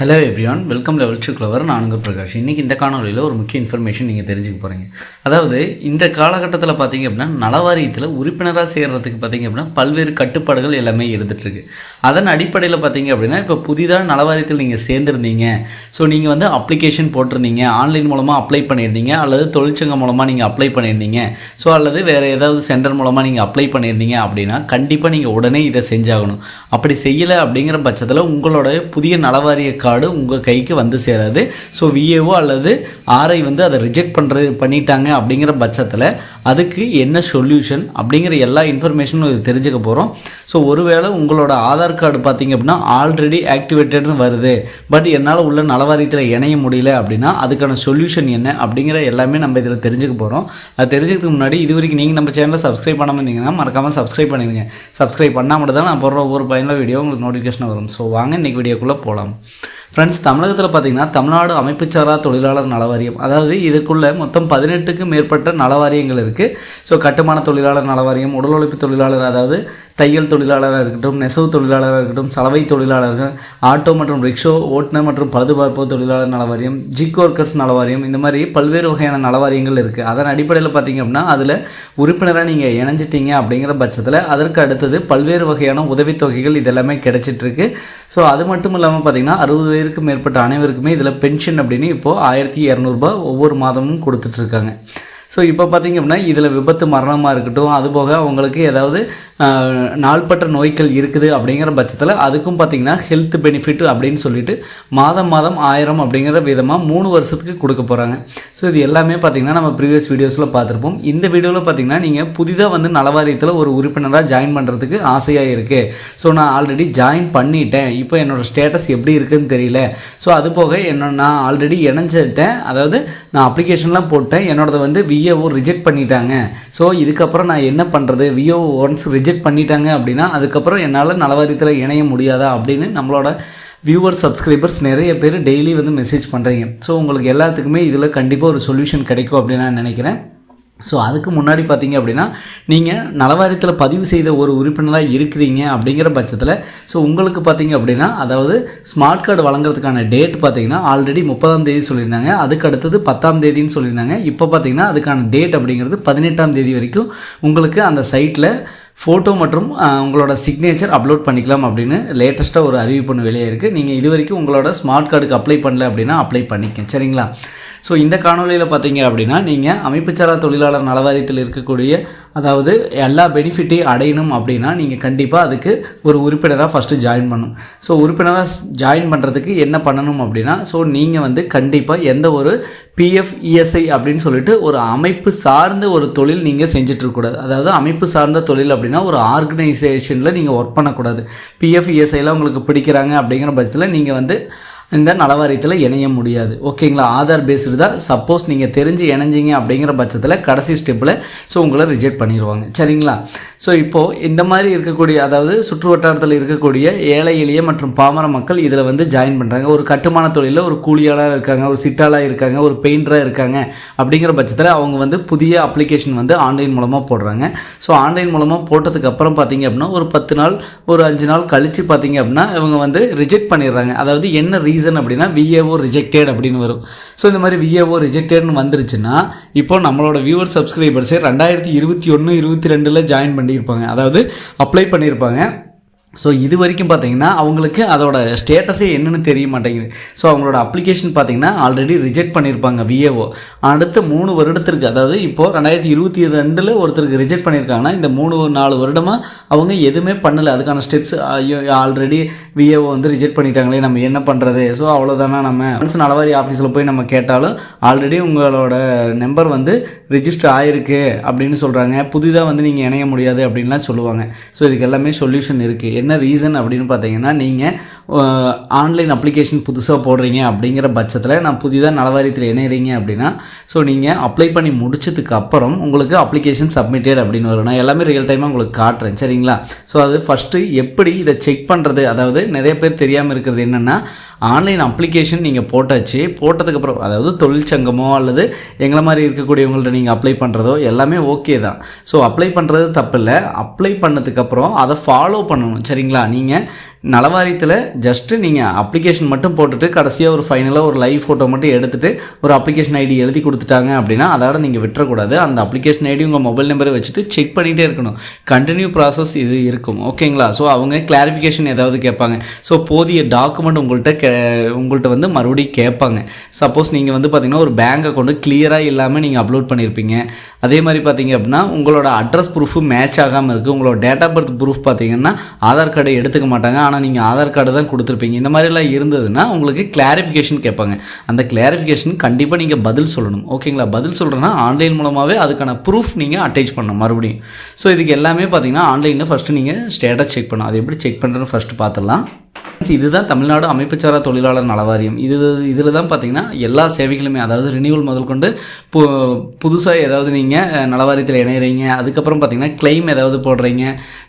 Hello everyone welcome level to clever நான் உங்கள் பிரகாஷ். இன்றைக்கி இந்த காணொலியில் ஒரு முக்கிய இன்ஃபர்மேஷன் நீங்கள் தெரிஞ்சுக்க போகிறீங்க அதாவது இந்த காலகட்டத்தில் பார்த்தீங்க அப்படின்னா நலவாரியத்தில் உறுப்பினராக சேர்கிறதுக்கு பார்த்தீங்க அப்படின்னா பல்வேறு கட்டுப்பாடுகள் எல்லாமே இருந்துகிட்ருக்கு அதன் அடிப்படையில் பார்த்தீங்க அப்படின்னா இப்போ புதிதாக நலவாரியத்தில் நீங்கள் சேர்ந்துருந்தீங்க. ஸோ நீங்கள் வந்து அப்ளிகேஷன் போட்டிருந்தீங்க. ஆன்லைன் மூலமாக அப்ளை பண்ணியிருந்தீங்க. அல்லது தொழிற்சங்கம் மூலமாக நீங்கள் அப்ளை பண்ணியிருந்தீங்க. ஸோ அல்லது வேறு ஏதாவது சென்டர் மூலமாக நீங்கள் அப்ளை பண்ணியிருந்தீங்க அப்படின்னா கண்டிப்பாக நீங்கள் உடனே இதை செஞ்சாகணும். அப்படி செய்யலை அப்படிங்கிற பட்சத்தில் உங்களோட புதிய நலவாரிய கார்டு உங்கள் கைக்கு வந்து சேராது. ஸோ விஏஓ அல்லது ஆர்ஐ வந்து அதை ரிஜெக்ட் பண்ணுற பண்ணிட்டாங்க அப்படிங்கிற பட்சத்தில் அதுக்கு என்ன சொல்யூஷன் அப்படிங்கிற எல்லா இன்ஃபர்மேஷனும் இது தெரிஞ்சுக்க போகிறோம் ஸோ ஒருவேளை உங்களோட ஆதார் கார்டு பார்த்தீங்க அப்படின்னா ஆல்ரெடி ஆக்டிவேட்டட்னு வருது. பட் என்னால் உள்ள நலவாரியத்தில் இணைய முடியல அப்படின்னா அதுக்கான சொல்யூஷன் என்ன அப்படிங்கிற எல்லாமே நம்ம இதில் தெரிஞ்சுக்க போகிறோம் அது தெரிஞ்சதுக்கு முன்னாடி இது வரைக்கும் நீங்கள் நம்ம சேனலை சப்ஸ்கிரைப் பண்ணாமல் இருந்தீங்கன்னா மறக்காமல் சப்ஸ்கிரைப் பண்ணிடுங்க. சப்ஸ்கிரைப் பண்ணால் மட்டும் தான் நான் போடுற ஒவ்வொரு பயனில் வீடியோ உங்களுக்கு நோட்டிஃபிகேஷன் வரும். ஸோ வாங்க இன்றைக்கி வீடியோக்குள்ளே போகலாம் ஃப்ரெண்ட்ஸ் தமிழகத்தில் பார்த்தீங்கன்னா தமிழ்நாடு அமைப்புச்சாரா தொழிலாளர் நலவாரியம். அதாவது இதுக்குள்ளே மொத்தம் பதினெட்டுக்கும் மேற்பட்ட நலவாரியங்கள் இருக்குது ஸோ கட்டுமான தொழிலாளர் நலவாரியம் உடல் உழைப்பு தொழிலாளர் அதாவது தையல் தொழிலாளராக இருக்கட்டும் நெசவு தொழிலாளராக இருக்கட்டும் சலவை தொழிலாளர்கள் ஆட்டோ மற்றும் ரிக்ஷோ ஓட்டுநர் மற்றும் பழுதுபார்ப்பு தொழிலாளர் நலவாரியம் ஜிக் ஒர்க்கர்ஸ் நலவாரியம் இந்த மாதிரி பல்வேறு வகையான நலவாரியங்கள் இருக்குது அதன் அடிப்படையில் பார்த்தீங்க அப்படின்னா அதில் உறுப்பினராக நீங்கள் இணைஞ்சிட்டீங்க அப்படிங்கிற பட்சத்தில் அதற்கு அடுத்தது பல்வேறு வகையான உதவித்தொகைகள் இதெல்லாமே கிடைச்சிட்ருக்கு. ஸோ அது மட்டும் இல்லாமல் பார்த்தீங்கன்னா அறுபது வயதுக்கு மேற்பட்ட அனைவருக்குமே இதில் பென்ஷன் அப்படின்னு இப்போது ஆயிரத்தி இரநூறுபா ஒவ்வொரு மாதமும் கொடுத்துட்ருக்காங்க. ஸோ இப்போ பார்த்தீங்க அப்படின்னா இதில் விபத்து மரணமாக இருக்கட்டும் அதுபோக அவங்களுக்கு ஏதாவது நாள்பட்ட நோய்கள் இருக்குது அப்படிங்கிற பட்சத்தில் அதுக்கும் பார்த்தீங்கன்னா ஹெல்த் பெனிஃபிட் அப்படின்னு சொல்லிட்டு மாதம் மாதம் ஆயிரம் அப்படிங்கிற விதமாக மூணு வருஷத்துக்கு கொடுக்க போகிறாங்க ஸோ இது எல்லாமே பார்த்தீங்கன்னா நம்ம ப்ரீவியஸ் வீடியோஸில் பார்த்துருப்போம் இந்த வீடியோவில் பார்த்தீங்கன்னா நீங்கள் புதிதாக வந்து நலவாரியத்தில் ஒரு உறுப்பினராக ஜாயின் பண்ணுறதுக்கு ஆசையாக இருக்குது ஸோ நான் ஆல்ரெடி ஜாயின் பண்ணிட்டேன். இப்போ என்னோடய ஸ்டேட்டஸ் எப்படி இருக்குதுன்னு தெரியல. ஸோ அது போக என்ன நான் ஆல்ரெடி இணைஞ்சிட்டேன். அதாவது நான் அப்ளிகேஷன்லாம் போட்டேன். என்னோடது வந்து விஏஓ ரிஜெக்ட் பண்ணிட்டாங்க. ஸோ இதுக்கப்புறம் நான் என்ன பண்ணுறது விஏஓ ஒன்ஸ் ரிஜெக்ட் பண்ணிட்டாங்க அப்படின்னா அதுக்கப்புறம் என்னால் நலவாரியத்தில் இணைய முடியாதா அப்படின்னு நம்மளோட வியூவர் சப்ஸ்கிரைபர்ஸ் நிறைய பேர் டெய்லி வந்து மெசேஜ் பண்ணுறீங்க ஸோ உங்களுக்கு எல்லாத்துக்குமே இதில் கண்டிப்பாக ஒரு சொல்யூஷன் கிடைக்கும் அப்படின்னு நான் நினைக்கிறேன். ஸோ அதுக்கு முன்னாடி பார்த்தீங்க அப்படின்னா நீங்கள் நலவாரியத்தில் பதிவு செய்த ஒரு உறுப்பினராக இருக்கிறீங்க அப்படிங்கிற பட்சத்தில் ஸோ உங்களுக்கு பார்த்தீங்க அப்படின்னா அதாவது ஸ்மார்ட் கார்டு வழங்குறதுக்கான டேட் பார்த்தீங்கன்னா ஆல்ரெடி முப்பதாம் தேதி சொல்லியிருந்தாங்க. அதுக்கு அடுத்தது பத்தாம் தேதின்னு சொல்லியிருந்தாங்க. இப்போ பார்த்தீங்கன்னா அதுக்கான டேட் அப்படிங்கிறது பதினெட்டாம் தேதி வரைக்கும் உங்களுக்கு அந்த சைட்டில் ஃபோட்டோ மற்றும் உங்களோட சிக்னேச்சர் அப்லோட் பண்ணிக்கலாம் அப்படின்னு லேட்டஸ்ட்டாக ஒரு அறிவிப்பு ஒன்று வெளியே இருக்குது நீங்கள் இது வரைக்கும் உங்களோட ஸ்மார்ட் கார்டுக்கு அப்ளை பண்ணல அப்படின்னா அப்ளை பண்ணிக்க சரிங்களா? ஸோ இந்த காணொலியில் பார்த்தீங்க அப்படின்னா நீங்கள் அமைப்புச்சாரா தொழிலாளர் நலவாரியத்தில் இருக்கக்கூடிய அதாவது எல்லா பெனிஃபிட்டையும் அடையணும் அப்படின்னா நீங்கள் கண்டிப்பாக அதுக்கு ஒரு உறுப்பினராக ஃபஸ்ட்டு ஜாயின் பண்ணணும். ஸோ உறுப்பினராக ஜாயின் பண்ணுறதுக்கு என்ன பண்ணணும் அப்படின்னா ஸோ நீங்கள் வந்து கண்டிப்பாக எந்த ஒரு பிஎஃப் இஎஸ்ஐ அப்படின்னு சொல்லிட்டு ஒரு அமைப்பு சார்ந்த ஒரு தொழில் நீங்கள் செஞ்சிட்ருக்கூடாது அதாவது அமைப்பு சார்ந்த தொழில் அப்படின்னா ஒரு ஆர்கனைசேஷனில் நீங்கள் ஒர்க் பண்ணக்கூடாது. பிஎஃப் இஎஸ்ஐலாம் உங்களுக்கு பிடிக்கிறாங்க அப்படிங்கிற பட்சத்தில் நீங்கள் வந்து இந்த நலவாரியத்தில் இணைய முடியாது. ஓகேங்களா? ஆதார் பேஸ்டு தான். சப்போஸ் நீங்கள் தெரிஞ்சு இணைஞ்சிங்க அப்படிங்கிற பட்சத்தில் கடைசி ஸ்டெப்பில் ஸோ உங்களை ரிஜெக்ட் பண்ணிடுவாங்க சரிங்களா? ஸோ இப்போது இந்த மாதிரி இருக்கக்கூடிய அதாவது சுற்று வட்டாரத்தில் இருக்கக்கூடிய ஏழை எளிய மற்றும் பாமர மக்கள் இதில் வந்து ஜாயின் பண்ணுறாங்க ஒரு கட்டுமான தொழிலில் ஒரு கூலியாளாக இருக்காங்க ஒரு சிட்டாளாக இருக்காங்க ஒரு பெயிண்டராக இருக்காங்க அப்படிங்கிற பட்சத்தில் அவங்க வந்து புதிய அப்ளிகேஷன் வந்து ஆன்லைன் மூலமாக போடுறாங்க. ஸோ ஆன்லைன் மூலமாக போட்டதுக்கு அப்புறம் பார்த்தீங்க அப்படின்னா ஒரு பத்து நாள் ஒரு அஞ்சு நாள் கழித்து பார்த்தீங்க அப்படின்னா இவங்க வந்து ரிஜெக்ட் பண்ணிடுறாங்க. அதாவது என்ன ரீசன் ரீசன் அப்படின்னா விஏஓ ரிஜெக்டட் அப்படின்னு வரும். ஸோ இந்த மாதிரி விஏஓ ரிஜெக்டட்னு வந்துருச்சுன்னா இப்போ நம்மளோட வியூவர் சப்ஸ்கிரைபர்ஸே ரெண்டாயிரத்தி இருபத்தி ஒன்று இருபத்தி ரெண்டில் ஜாயின் பண்ணியிருப்பாங்க. அதாவது அப்ளை பண்ணியிருப்பாங்க. ஸோ இது வரைக்கும் பார்த்தீங்கன்னா அவங்களுக்கு அதோட ஸ்டேட்டஸே என்னென்னு தெரிய மாட்டேங்குது. ஸோ அவங்களோட அப்ளிகேஷன் பார்த்தீங்கன்னா ஆல்ரெடி ரிஜெக்ட் பண்ணியிருப்பாங்க விஏஓ அடுத்த மூணு வருடத்திற்கு அதாவது இப்போது ரெண்டாயிரத்தி இருபத்தி ரெண்டில் ஒருத்தருக்கு ரிஜெக்ட் பண்ணியிருக்காங்கன்னா இந்த மூணு நாலு வருடமாக அவங்க எதுவுமே பண்ணலை. அதுக்கான ஸ்டெப்ஸ் ஐயோ ஆல்ரெடி விஏஓ வந்து ரிஜெக்ட் பண்ணிட்டாங்களே நம்ம என்ன பண்ணுறது ஸோ அவ்வளோதானா நம்ம? மனசு நலவாரி ஆஃபீஸில் போய் நம்ம கேட்டாலும் ஆல்ரெடி உங்களோட நம்பர் வந்து ரிஜிஸ்டர் ஆயிருக்கு அப்படின்னு சொல்கிறாங்க புதிதாக வந்து நீங்கள் இணைய முடியாது அப்படின்லாம் சொல்லுவாங்க. ஸோ இதுக்கு எல்லாமே சொல்யூஷன் இருக்குது என்ன ரீசன் அப்படின்னு பார்த்தீங்கன்னா நீங்கள் ஆன்லைன் அப்ளிகேஷன் புதுசாக போடுறீங்க அப்படிங்கிற பட்சத்தில் நான் புதிதாக நலவாரியத்தில் இணையிறீங்க அப்படின்னா ஸோ நீங்கள் அப்ளை பண்ணி முடிச்சதுக்கு அப்புறம் உங்களுக்கு அப்ளிகேஷன் சப்மிட்டட் அப்படின்னு வரும். நான் எல்லாமே ரியல் டைமாக உங்களுக்கு காட்டுறேன். சரிங்களா? ஸோ அது ஃபஸ்ட்டு எப்படி இதை செக் பண்ணுறது அதாவது நிறைய பேர் தெரியாமல் இருக்கிறது என்னென்னா ஆன்லைன் அப்ளிகேஷன் நீங்கள் போட்டாச்சு. போட்டதுக்கப்புறம் அதாவது தொழிற்சங்கமோ அல்லது எங்களை மாதிரி இருக்கக்கூடியவங்கள்ட்ட நீங்கள் அப்ளை பண்ணுறதோ எல்லாமே ஓகே தான். ஸோ அப்ளை பண்ணுறது தப்பில்லை. அப்ளை பண்ணதுக்கப்புறம் அதை ஃபாலோ பண்ணணும். சரிங்களா? நீங்கள் நலவாரியத்தில் ஜஸ்ட்டு நீங்கள் அப்ளிகேஷன் மட்டும் போட்டுட்டு கடைசியாக ஒரு ஃபைனலாக ஒரு லைவ் ஃபோட்டோ மட்டும் எடுத்துகிட்டு ஒரு அப்ளிகேஷன் ஐடி எழுதி கொடுத்துட்டாங்க அப்படின்னா அதோட நீங்கள் விட்டுறக்கூடாது. அந்த அப்ளிகேஷன் ஐடி உங்கள் மொபைல் நம்பரை வச்சுட்டு செக் பண்ணிகிட்டே இருக்கணும். கண்டினியூ ப்ராசஸ் இது இருக்கும். ஓகேங்களா ஸோ அவங்க கிளாரிஃபிகேஷன் ஏதாவது கேட்பாங்க. ஸோ போதிய டாக்குமெண்ட் உங்கள்கிட்ட கே உங்கள்கிட்ட வந்து மறுபடியும் கேட்பாங்க. சப்போஸ் நீங்கள் வந்து பார்த்தீங்கன்னா ஒரு பேங்க் அக்கௌண்ட்டு கிளியராக இல்லாமல் நீங்கள் அப்லோட் பண்ணியிருப்பீங்க அதே மாதிரி பார்த்தீங்க அப்படின்னா உங்களோட அட்ரஸ் ப்ரூஃபு மேட்ச் ஆகாமல் இருக்குது உங்களோட டேட் ஆஃப் பர்த் ப்ரூஃப் பார்த்தீங்கன்னா ஆதார் கார்டை எடுத்துக்க மாட்டாங்க. ஆனால் நீங்கள் ஆதார் கார்டு தான் கொடுத்துருப்பீங்க. இந்த மாதிரிலாம் இருந்ததுன்னா உங்களுக்கு கிளாரிஃபிகேஷன் கேட்பாங்க. அந்த கிளாரிஃபிகேஷன் கண்டிப்பாக நீங்கள் பதில் சொல்லணும். ஓகேங்களா? பதில் சொல்கிறேன்னா ஆன்லைன் மூலமாகவே அதுக்கான ப்ரூஃப் நீங்கள் அட்டாச் பண்ணணும் மறுபடியும். ஸோ இதுக்கு எல்லாமே பார்த்தீங்கன்னா ஆன்லைனில் ஃபஸ்ட்டு நீங்கள் ஸ்டேட்டஸ் செக் பண்ணணும். அது எப்படி செக் பண்ணுறதுன்னு ஃபஸ்ட்டு பார்த்துடலாம். இதுதான் தமிழ்நாடு அமைப்புச்சாரா தொழிலாளர் நலவாரியம். இது இதில் தான் பார்த்தீங்கன்னா எல்லா சேவைகளுமே அதாவது ரினியூவல் முதல் கொண்டு பு புதுசாக ஏதாவது நீங்கள் நலவாரியத்தில் இணையிறீங்க. அதுக்கப்புறம் பார்த்தீங்கன்னா கிளைம் ஏதாவது போடுறீங்க.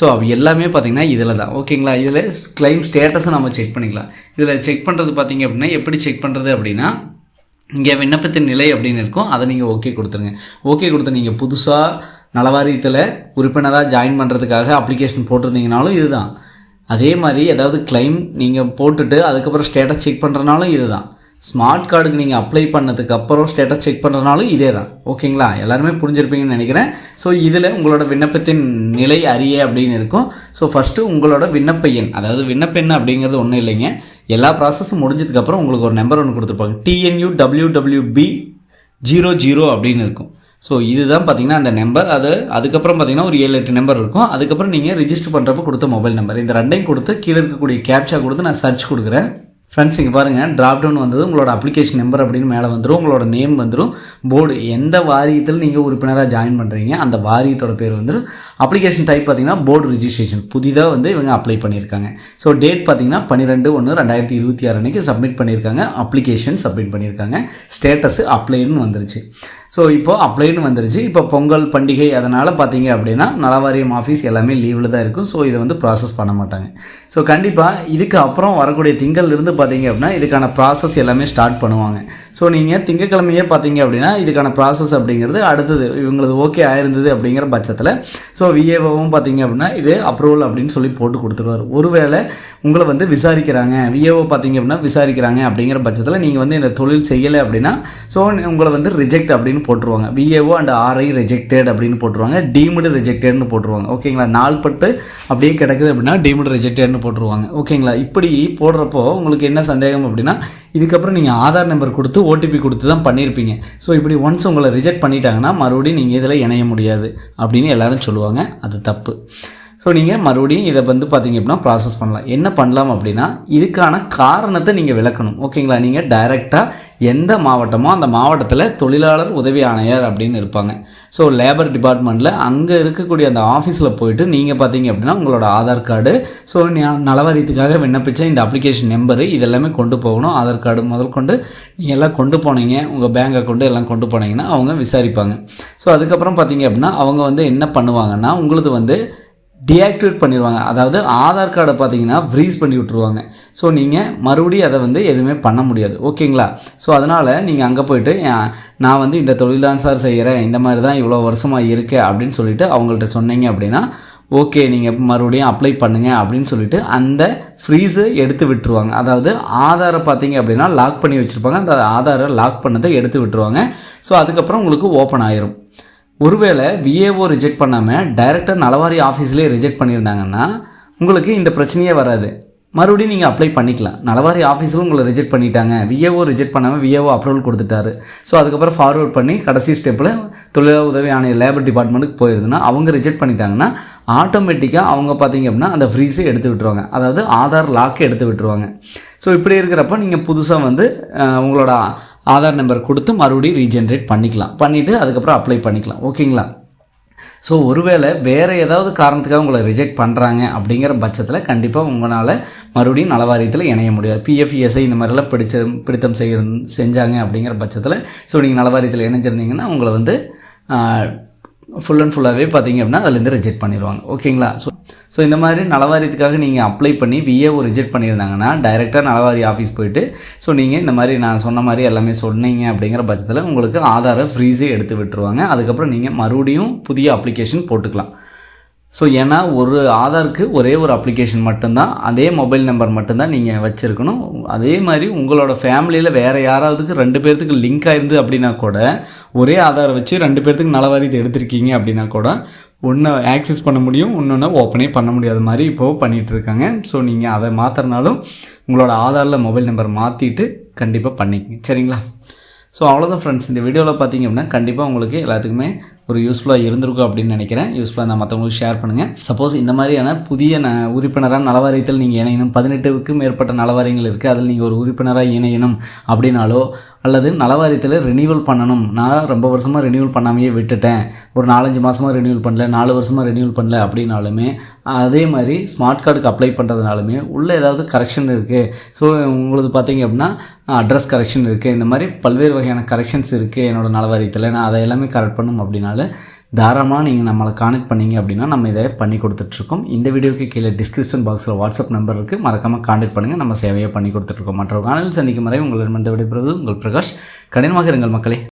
ஸோ அது எல்லாமே பார்த்தீங்கன்னா இதில் தான் ஓகேங்களா இதில் கிளைம் ஸ்டேட்டஸை நம்ம செக் பண்ணிக்கலாம். இதில் செக் பண்ணுறது பார்த்தீங்க அப்படின்னா எப்படி செக் பண்ணுறது அப்படின்னா இங்கே விண்ணப்பத்தின் நிலை அப்படின்னு இருக்கும். அதை நீங்கள் ஓகே கொடுத்துருங்க. ஓகே கொடுத்து நீங்கள் புதுசாக நலவாரியத்தில் உறுப்பினராக ஜாயின் பண்ணுறதுக்காக அப்ளிகேஷன் போட்டிருந்தீங்கனாலும் இதுதான். அதே மாதிரி ஏதாவது கிளைம் நீங்கள் போட்டுட்டு அதுக்கப்புறம் ஸ்டேட்டஸ் செக் பண்ணுறனாலும் இது தான் ஸ்மார்ட் கார்டுக்கு நீங்கள் அப்ளை பண்ணதுக்கப்புறம் ஸ்டேட்டஸ் செக் பண்ணுறனாலும் இதே தான் ஓகேங்களா எல்லாருமே புரிஞ்சிருப்பீங்கன்னு நினைக்கிறேன். ஸோ இதில் உங்களோட விண்ணப்பத்தின் நிலை அறிய அப்படின்னு இருக்கும். ஸோ ஃபஸ்ட்டு உங்களோட விண்ணப்ப எண். அதாவது விண்ணப்ப எண் அப்படிங்கிறது ஒன்றும் இல்லைங்க. எல்லா ப்ராசஸும் முடிஞ்சதுக்கப்புறம் உங்களுக்கு ஒரு நம்பர் ஒன்று கொடுத்துருப்பாங்க. TNU W B zero zero அப்படின்னு இருக்கும். ஸோ இதுதான் பார்த்தீங்கன்னா அந்த நம்பர் அது அதுக்கப்புறம் பார்த்தீங்கன்னா ஒரு ஏழு எட்டு நம்பர் இருக்கும். அதுக்கப்புறம் நீங்கள் ரிஜிஸ்டர் பண்ணுறப்ப கொடுத்த மொபைல் நம்பர் இந்த ரெண்டையும் கொடுத்து கீழே இருக்கக்கூடிய கேப்சா கொடுத்து நான் சர்ச் கொடுக்குறேன். ஃப்ரெண்ட்ஸ் இங்கே பாருங்கள் ட்ராப் டவுன் வந்தது. உங்களோட அப்ளிகேஷன் நம்பர் அப்படின்னு மேலே வந்துடும் உங்களோட நேம் வந்துடும் போர்டு எந்த வாரியத்தில் நீங்கள் உறுப்பினராக ஜாயின் பண்ணுறீங்க அந்த வாரியத்தோட பேர் வந்துடும் அப்ளிகேஷன் டைப் பார்த்தீங்கன்னா போர்டு ரிஜிஸ்ட்ரேஷன் புதிதாக வந்து இவங்க அப்ளை பண்ணியிருக்காங்க. ஸோ டேட் பார்த்தீங்கன்னா பன்னிரெண்டு ஒன்று ரெண்டாயிரத்தி இருபத்தி ஆறு அன்றைக்கி சப்மிட் பண்ணியிருக்காங்க. அப்ளிகேஷன் சப்மிட் பண்ணியிருக்காங்க. ஸ்டேட்டஸு அப்ளைன்னு வந்துருச்சு. ஸோ இப்போது அப்ளைன்னு வந்துருச்சு. இப்போ பொங்கல் பண்டிகை அதனால் பார்த்தீங்க அப்படின்னா நலவாரியம் ஆஃபீஸ் எல்லாமே லீவில் தான் இருக்கும். ஸோ இதை வந்து ப்ராசஸ் பண்ண மாட்டாங்க. ஸோ கண்டிப்பாக இதுக்கு அப்புறம் வரக்கூடிய திங்கள் இருந்து பார்த்தீங்க அப்படின்னா இதுக்கான ப்ராசஸ் எல்லாமே ஸ்டார்ட் பண்ணுவாங்க. ஸோ நீங்கள் திங்கக்கிழமையே பார்த்தீங்க அப்படின்னா இதுக்கான ப்ராசஸ் அப்படிங்கிறது அடுத்தது இவங்களது ஓகே ஆயிருந்தது அப்படிங்கிற பட்சத்தில் ஸோ விஏஓவும் பார்த்தீங்க அப்படின்னா இது அப்ரூவல் அப்படின்னு சொல்லி போட்டு கொடுத்துருவார். ஒருவேளை உங்களை வந்து விசாரிக்கிறாங்க விஏஓ பார்த்தீங்க அப்படின்னா விசாரிக்கிறாங்க அப்படிங்கிற பட்சத்தில் நீங்கள் வந்து இந்த தொழில் செய்யலை அப்படின்னா ஸோ உங்களை வந்து ரிஜெக்ட் அப்படின்னு போட்டுருவாங்க. விஏஓ அண்ட் ஆர்ஐ ரிஜெக்டட் அப்படின்னு போட்டுருவாங்க. டீம்டு ரிஜெக்டட்னு போட்டுருவாங்க. ஓகேங்களா நாள் பட்டு அப்படியே கிடக்குது அப்படின்னா டீம்டு ரிஜெக்டட்னு போட்டுருவாங்க. ஓகேங்களா இப்படி போடுறப்போ உங்களுக்கு என்ன சந்தேகம் அப்படின்னா இதுக்கப்புறம் நீங்கள் ஆதார் நம்பர் கொடுத்து ஓடிபி கொடுத்து தான் பண்ணியிருப்பீங்க ஸோ இப்படி ஒன்ஸ் உங்களை ரிஜெக்ட் பண்ணிட்டாங்கன்னா மறுபடியும் நீங்கள் இதில் இணைய முடியாது அப்படின்னு எல்லாரும் சொல்லுவாங்க. அது தப்பு. ஸோ நீங்கள் மறுபடியும் இதை வந்து பார்த்தீங்க அப்படின்னா ப்ராசஸ் பண்ணலாம். என்ன பண்ணலாம் அப்படின்னா இதுக்கான காரணத்தை நீங்கள் விளக்கணும். ஓகேங்களா நீங்கள் டைரெக்டாக எந்த மாவட்டமோ அந்த மாவட்டத்தில் தொழிலாளர் உதவி ஆணையர் அப்படின்னு இருப்பாங்க. ஸோ லேபர் டிபார்ட்மெண்ட்டில் அங்கே இருக்கக்கூடிய அந்த ஆஃபீஸில் போயிட்டு நீங்கள் பார்த்தீங்க அப்படின்னா உங்களோட ஆதார் கார்டு ஸோ நலவாரியத்துக்காக விண்ணப்பித்த இந்த அப்ளிகேஷன் நம்பரு இதெல்லாமே கொண்டு போகணும். ஆதார் கார்டு முதல் கொண்டு நீங்கள் எல்லாம் கொண்டு போனீங்க உங்கள் பேங்க் அக்கௌண்ட்டு எல்லாம் கொண்டு போனீங்கன்னா அவங்க விசாரிப்பாங்க. ஸோ அதுக்கப்புறம் பார்த்தீங்க அப்படின்னா அவங்க வந்து என்ன பண்ணுவாங்கன்னா உங்களது வந்து டீஆக்டிவேட் பண்ணிடுவாங்க அதாவது ஆதார் கார்டை பார்த்தீங்கன்னா ஃப்ரீஸ் பண்ணி விட்ருவாங்க ஸோ நீங்கள் மறுபடியும் அதை வந்து எதுவுமே பண்ண முடியாது. ஓகேங்களா ஸோ அதனால் நீங்கள் அங்கே போயிட்டு நான் வந்து இந்த தொழில் தான் சார் செய்கிறேன் இந்த மாதிரி தான் இவ்வளோ வருஷமாக இருக்கேன் அப்படின்னு சொல்லிட்டு அவங்கள்ட்ட சொன்னீங்க அப்படின்னா ஓகே நீங்கள் மறுபடியும் அப்ளை பண்ணுங்கள் அப்படின்னு சொல்லிட்டு அந்த ஃப்ரீஸை எடுத்து விட்டுருவாங்க. அதாவது ஆதாரை பார்த்தீங்க அப்படின்னா லாக் பண்ணி வச்சுருப்பாங்க. அந்த ஆதாரை லாக் பண்ணதை எடுத்து விட்டுருவாங்க. ஸோ அதுக்கப்புறம் உங்களுக்கு ஓப்பன் ஆயிரும். ஒருவேளை விஏஓ ரிஜெக்ட் பண்ணாமல் டைரக்டர் நலவாரி ஆஃபீஸ்லேயே ரிஜெக்ட் பண்ணியிருந்தாங்கன்னா உங்களுக்கு இந்த பிரச்சனையே வராது. மறுபடியும் நீங்கள் அப்ளை பண்ணிக்கலாம். நலவாரி ஆஃபீஸில் உங்களை ரிஜெக்ட் பண்ணிட்டாங்க. விஏஓ ரிஜெக்ட் பண்ணாமல் விஏஓ அப்ரூவல் கொடுத்துட்டாரு. ஸோ அதுக்கப்புறம் ஃபார்வர்ட் பண்ணி கடைசி ஸ்டெப்பில் தொழிலாளர் உதவி ஆணைய லேபர் டிபார்ட்மெண்ட்டுக்கு போயிருதுன்னா அவங்க ரிஜெக்ட் பண்ணிட்டாங்கன்னா ஆட்டோமேட்டிக்காக அவங்க பார்த்தீங்க அப்படின்னா அந்த ஃப்ரீஸை எடுத்து விட்டுருவாங்க. அதாவது ஆதார் லாக்கை எடுத்து விட்டுருவாங்க. ஸோ இப்படி இருக்கிறப்ப நீங்கள் புதுசாக வந்து உங்களோட ஆதார் நம்பர் கொடுத்து மறுபடியும் ரீஜென்ரேட் பண்ணிக்கலாம். பண்ணிவிட்டு அதுக்கப்புறம் அப்ளை பண்ணிக்கலாம். ஓகேங்களா? ஸோ ஒருவேளை வேறு ஏதாவது காரணத்துக்காக உங்களை ரிஜெக்ட் பண்ணுறாங்க அப்படிங்கிற பட்சத்தில் கண்டிப்பாக உங்களால் மறுபடியும் நலவாரியத்தில் இணைய முடியாது. பிஎஃப்இஎஸ்ஐ இந்த மாதிரிலாம் பிடிச்ச பிடித்தம் செய்ய செஞ்சாங்க அப்படிங்கிற பட்சத்தில் ஸோ நீங்கள் நலவாரியத்தில் இணைஞ்சிருந்தீங்கன்னா உங்களை வந்து ஃபுல் அண்ட் ஃபுல்லாகவே பார்த்தீங்க அப்படின்னா அதுலேருந்து ரிஜெக்ட் பண்ணிடுவாங்க ஓகேங்களா ஸோ ஸோ இந்த மாதிரி நலவாரியத்துக்காக நீங்கள் அப்ளை பண்ணி விஏஓ ரிஜெக்ட் பண்ணியிருந்தாங்கன்னா டைரெக்டாக நலவாரி ஆஃபீஸ் போயிட்டு ஸோ நீங்கள் இந்த மாதிரி நான் சொன்ன மாதிரி எல்லாமே சொன்னீங்க அப்படிங்கிற பட்சத்தில் உங்களுக்கு ஆதாரை ஃப்ரீஸே எடுத்து விட்டுருவாங்க. அதுக்கப்புறம் நீங்கள் மறுபடியும் புதிய அப்ளிகேஷன் போட்டுக்கலாம். ஸோ ஏன்னா ஒரு ஆதாருக்கு ஒரே ஒரு அப்ளிகேஷன் மட்டும்தான் அதே மொபைல் நம்பர் மட்டும்தான் நீங்கள் வச்சுருக்கணும். அதே மாதிரி உங்களோட ஃபேமிலியில் வேறு யாராவதுக்கு ரெண்டு பேர்த்துக்கு லிங்க் ஆயிருந்து அப்படின்னா கூட ஒரே ஆதாரை வச்சு ரெண்டு பேர்த்துக்கு நலவாரியத்தை எடுத்திருக்கீங்க அப்படின்னா கூட ஒன்று ஆக்சஸ் பண்ண முடியும் இன்னொன்று ஓப்பனே பண்ண முடியாத மாதிரி இப்போது பண்ணிகிட்ருக்காங்க ஸோ நீங்கள் அதை மாற்றுறனாலும் உங்களோட ஆதாரில் மொபைல் நம்பர் மாற்றிட்டு கண்டிப்பாக பண்ணிக்கங்க. சரிங்களா? ஸோ அவ்வளோதான் ஃப்ரெண்ட்ஸ் இந்த வீடியோவில் பார்த்தீங்க அப்படின்னா கண்டிப்பாக உங்களுக்கு எல்லாத்துக்குமே ஒரு யூஸ்ஃபுல்லாக இருந்திருக்கும் அப்படின்னு நினைக்கிறேன். யூஸ்ஃபுல்லாக நான் மற்றவங்களுக்கு ஷேர் பண்ணுங்கள் சப்போஸ் இந்த மாதிரியான புதிய ந உறுப்பினராக நலவாரியத்தில் நீங்கள் இணையணும். பதினெட்டுக்கும் மேற்பட்ட நலவாரியங்கள் இருக்குது அதில் நீங்கள் ஒரு உறுப்பினராக இணையணும் அப்படின்னாலோ அல்லது நலவாரியத்தில் ரினியூவல் பண்ணணும். நான் ரொம்ப வருஷமாக ரினியூவல் பண்ணாமையே விட்டுட்டேன். ஒரு நாலஞ்சு மாதமாக ரினியூவல் பண்ணல. நாலு வருஷமாக ரினியூவல் பண்ணல அப்படின்னாலுமே அதே மாதிரி ஸ்மார்ட் கார்டுக்கு அப்ளை பண்ணுறதுனாலுமே உள்ளே ஏதாவது கரெக்ஷன் இருக்குது ஸோ உங்களுக்கு பார்த்தீங்க அப்படின்னா அட்ரஸ் கரெக்ஷன் இருக்குது இந்த மாதிரி பல்வேறு வகையான கரெக்ஷன்ஸ் இருக்குது என்னோடய நலவாரியத்தில். நான் அதை எல்லாமே கரெக்ட் பண்ணும் அதனால் தாராளமாக நீங்கள் நம்மளை கானெக்ட் பண்ணீங்க அப்படின்னா நம்ம இதை பண்ணி கொடுத்துட்ருக்கோம். இந்த வீடியோக்கு கீழே டிஸ்கிரிப்ஷன் பாக்ஸில் வாட்ஸ்அப் நம்பர் இருக்குது மறக்காமல் காண்டாக்ட் பண்ணுங்கள் நம்ம சேவையை பண்ணி கொடுத்துட்ருக்கோம். மற்ற காணல் சந்திக்கும் வரை உங்களிடம் விடைபெறுவது உங்கள் பிரகாஷ். கடினமாக இருங்கள் மக்களே.